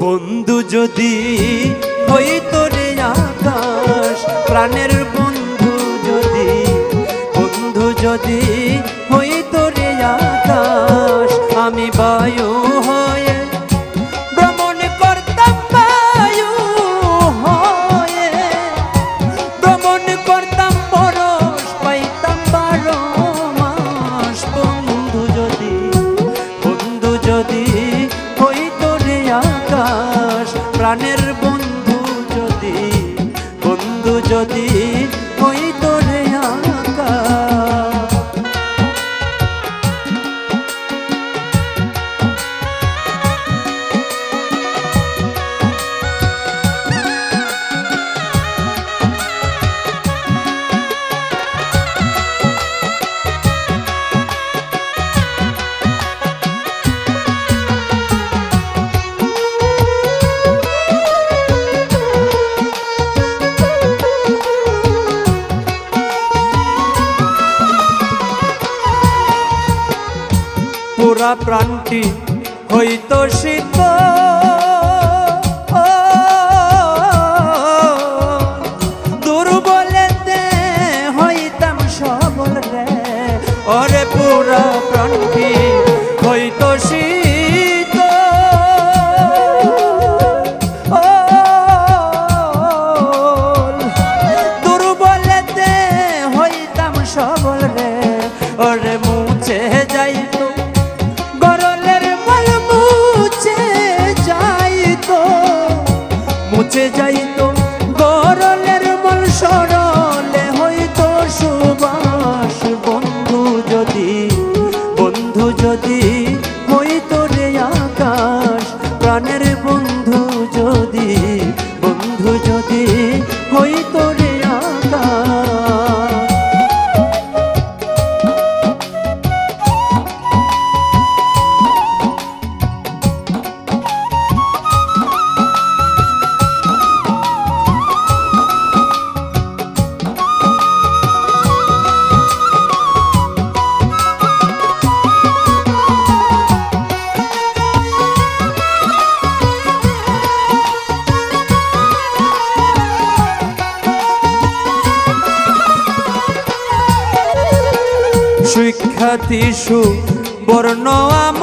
বন্ধু যদি হই তোরে আকাশ প্রাণের বন্ধু যদি বন্ধু যদি প্রাণের বন্ধু যদি বন্ধু যদি পুরা প্রাণটি হইত শীত। দুর্বলেতে হইতাম সবল রে। ওরে পুরা প্রাণটি সুখ্যাতি সু বর্ণ আম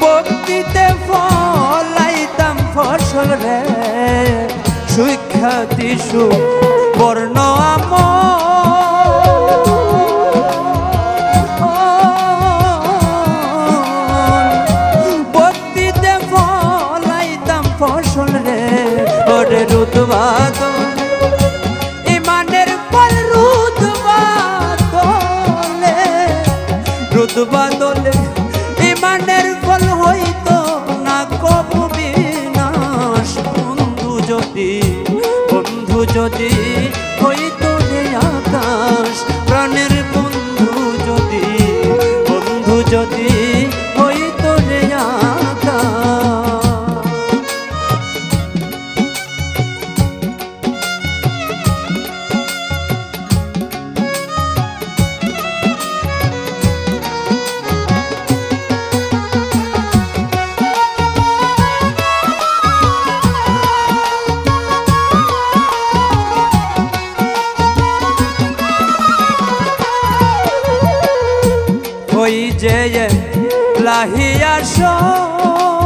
ভক্তিতে ফলাইতাম বর্ণ যদি ওই যে লাহিয়ার সব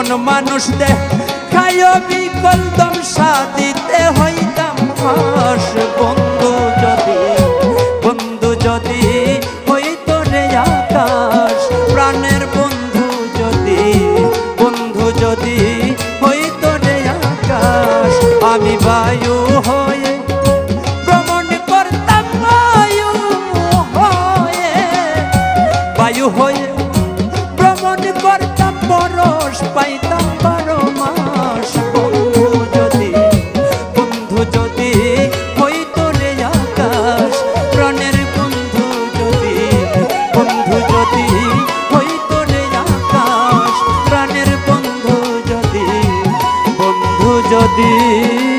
মন মানুষ দেখায় বিকল্প সাধিতে হয় যদি